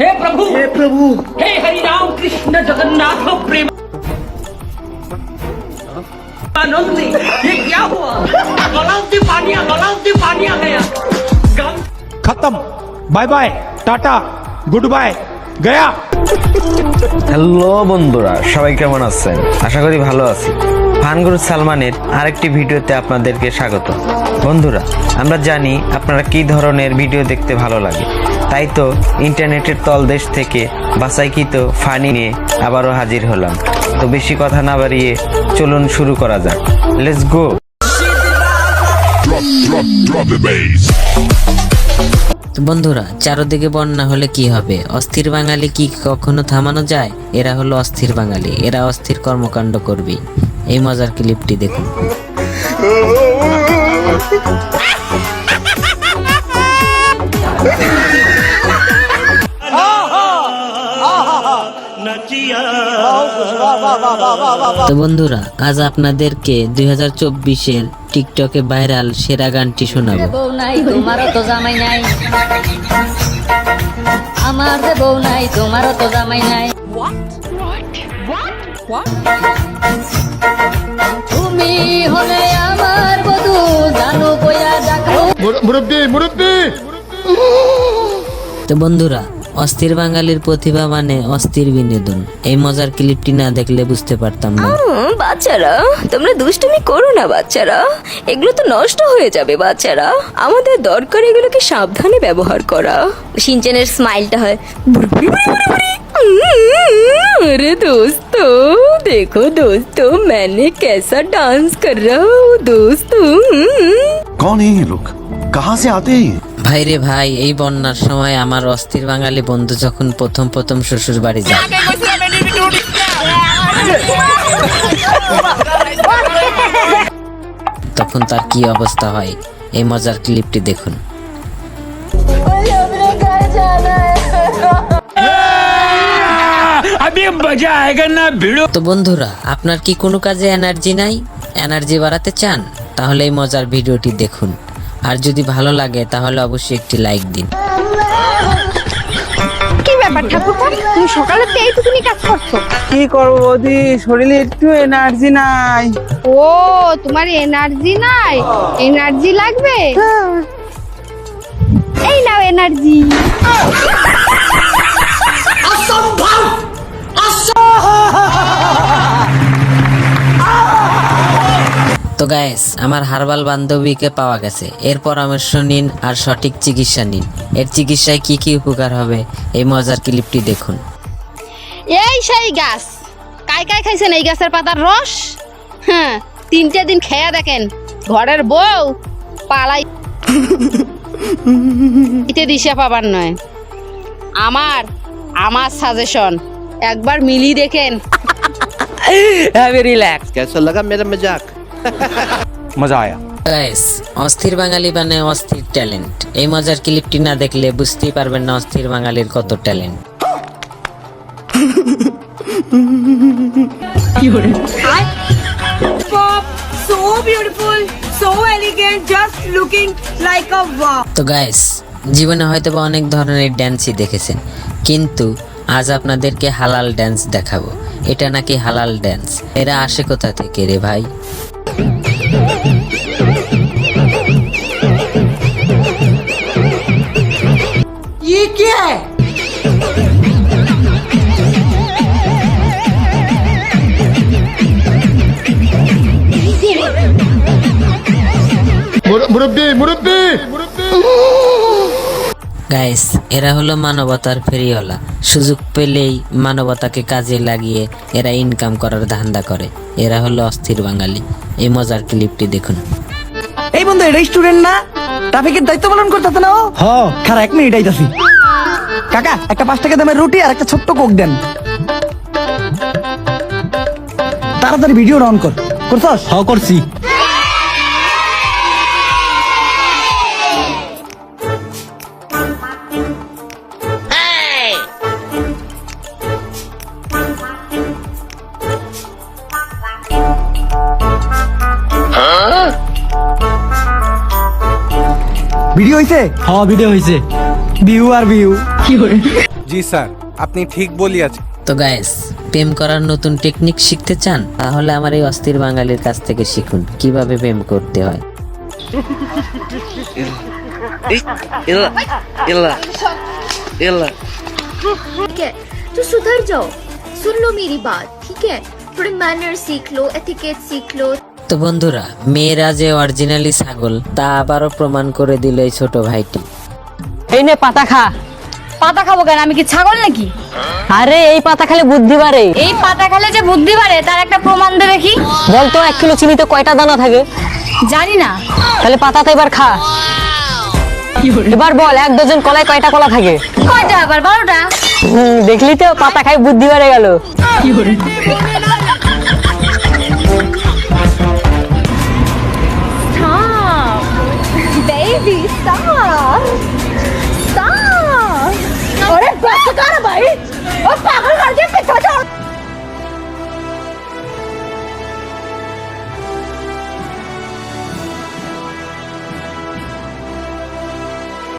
हे प्रभु! हे प्रभु! हे हरि राम कृष्ण जगन्नाथ प्रेम! आनंद ये क्या हुआ? गलाव से पानिया आ गलाव से पानिया गया। खत्म। Bye bye tata good bye गया। হ্যালো বন্ধুরা, সবাই কেমন আছেন? আশা করি ভালো আছি। ফানগুরু সালমানের আরেকটি ভিডিওতে আপনাদেরকে স্বাগত। বন্ধুরা, আমরা জানি আপনারা কি ধরনের ভিডিও দেখতে ভালো লাগে। তাই তো ইন্টারনেটের তলদেশ থেকে বাসাইকৃত ফানি নিয়ে আবারও হাজির হলাম। তো বেশি কথা না বাড়িয়ে চলুন শুরু করা যাক। লেটস গো তো বন্ধুরা, চারদিকে বন্যা হলে কি হবে? অস্থির বাঙালি কি কখনো থামানো যায়? এরা হলো অস্থির বাঙালি, এরা অস্থির কর্মকাণ্ড করবে। এই মজার ক্লিপটি দেখুন। তো বন্ধুরা, আজ আপনাদেরকে দুই হাজার চব্বিশের টিকটকে ভাইরাল সেরা গানটি শোনাবো। বউ নাই তোমারও তো জামাই নাই। আমার যে বউ নাই তোমারও তো জামাই নাই। তুমি হলে আমার বধু জানো বইয়া ডাকো। মুরব্বী মুরব্বী! তো বন্ধুরা অস্থির বাঙালির প্রতিভা মানে অস্থির বিনোদন এই মজার ক্লিপটি না দেখলে বুঝতে পারতাম না হুম, বাচ্চারা তোমরা দুষ্টুমি করো না বাচ্চারা এগুলো তো নষ্ট হয়ে যাবে বাচ্চারা আমাদের দরকার এগুলোকে সাবধানে ব্যবহার করা সিনচেনের স্মাইলটা হয় বুড়ি বুড়ি বুড়ি বুড়ি। উম, अरे दोस्तों देखो दोस्तों मैंने कैसा डांस कर रहा हूँ दोस्तों उम। कौन है ये लोग कहाँ से आते हैं ये? ভাই রে ভাই, এই বন্যার সময় আমার অস্থির বাঙালি বন্ধু যখন প্রথম প্রথম শ্বশুর বাড়ি যায়। তখন তার কি অবস্থা হয়? এই মজার ক্লিপটি দেখুন। তো বন্ধুরা, আপনার কি কোনো কাজে এনার্জি নাই? এনার্জি বাড়াতে চান? তাহলে এই মজার ভিডিওটি দেখুন। আর যদি ভালো লাগে তাহলে অবশ্যই একটি লাইক দিন। কি ব্যাপার ঠাকুরপো? তুমি সকালে তো এইটুকুনি কাজ করছ। কি করব বৌদি? শরীরে একটু এনার্জি নাই। ও তোমার এনার্জি নাই? এনার্জি লাগবে? এই নাও এনার্জি তো গায়েস আমার হারবাল বান্ধবীকে পাওয়া গেছে এর পরামর্শ নিন আর সঠিক চিকিৎসা নিন এর চিকিৎসায় কি কি উপকার হবে এই মজার ক্লিপটি দেখুন এই সেই গাছ কাই কাই খাইছেন এই গাছের পাতার রস হ্যাঁ তিনটে দিন খেয়া দেখেন ঘরের বউ পালাই ইতে দিশা পাবার নয় আমার আমার সাজেশন একবার মিলি দেখেন कैसा लगा मेरा मजाक মজা আয়া গাইস অস্থির বাঙালি মানে অস্থির ট্যালেন্ট এই মজার ক্লিপটি না দেখলে বুঝতেই পারবেন না অস্থির বাঙালির কত ট্যালেন্ট তো গাইস জীবনে হয়তো বা অনেক ধরনের ড্যান্সই দেখেছেন কিন্তু আজ আপনাদেরকে হালাল ড্যান্স দেখাবো। এটা নাকি হালাল ড্যান্স এরা আসে কোথা থেকে রে ভাই? ये क्या है? मुरब्बी मुरब्बी! গাইস এরা হলো মানবতার ফেরিওয়ালা। সুযোগ পেলেই মানবতাকে কাজে লাগিয়ে এরা ইনকাম করার ধান্দা করে। এরা হলো অস্থির বাঙালি। এই মজার ক্লিপটি দেখুন। এই বন্ধু এটা স্টুডেন্ট না? ট্রাফিকের দায়িত্ব পালন করতেছে না ও? হ। খারা এক মিনিট আইতাছি। কাকা একটা পাঁচ টাকা দামের রুটি আর একটা ছোট্ট কোক দেন। তাড়াতাড়ি ভিডিও অন কর। করছস? হ করছি। ভিডিও হইছে হ ভিডিও হইছে ভিউ আর ভিউ জি স্যার আপনি ঠিক বলিয়াছেন তো গাইস প্রেম করার নতুন টেকনিক শিখতে চান তাহলে আমার এই অস্থির বাঙালির কাছ থেকে শিখুন কিভাবে প্রেম করতে হয় ठीक है तो सुधर जाओ सुन लो मेरी बात ठीक है थोड़े मैनर सीख लो एथिकेट सीख लो তো বন্ধুরা মেয়েরা যে অরিজিনালি ছাগল তা আবারও প্রমাণ করে দিল এই ছোট ভাইটি। এই নে পাতা খা। পাতা খাব কেন? আমি কি ছাগল নাকি? আরে এই পাতা খেলে বুদ্ধি বাড়ে। এই পাতা খেলে যে বুদ্ধি বাড়ে তার একটা প্রমাণ দে দেখি। বলতো এক কিলো চিনিতে কয়টা দানা থাকে? জানি না। তাহলে পাতাতে এবার খা। এবার বল এক ডজন কলায় কয়টা কলা থাকে? কয়টা আবার? বারোটা? দেখলি তো পাতা খাই বুদ্ধি বেড়ে গেল। baby, stop. Stop. अरे बस कर भाई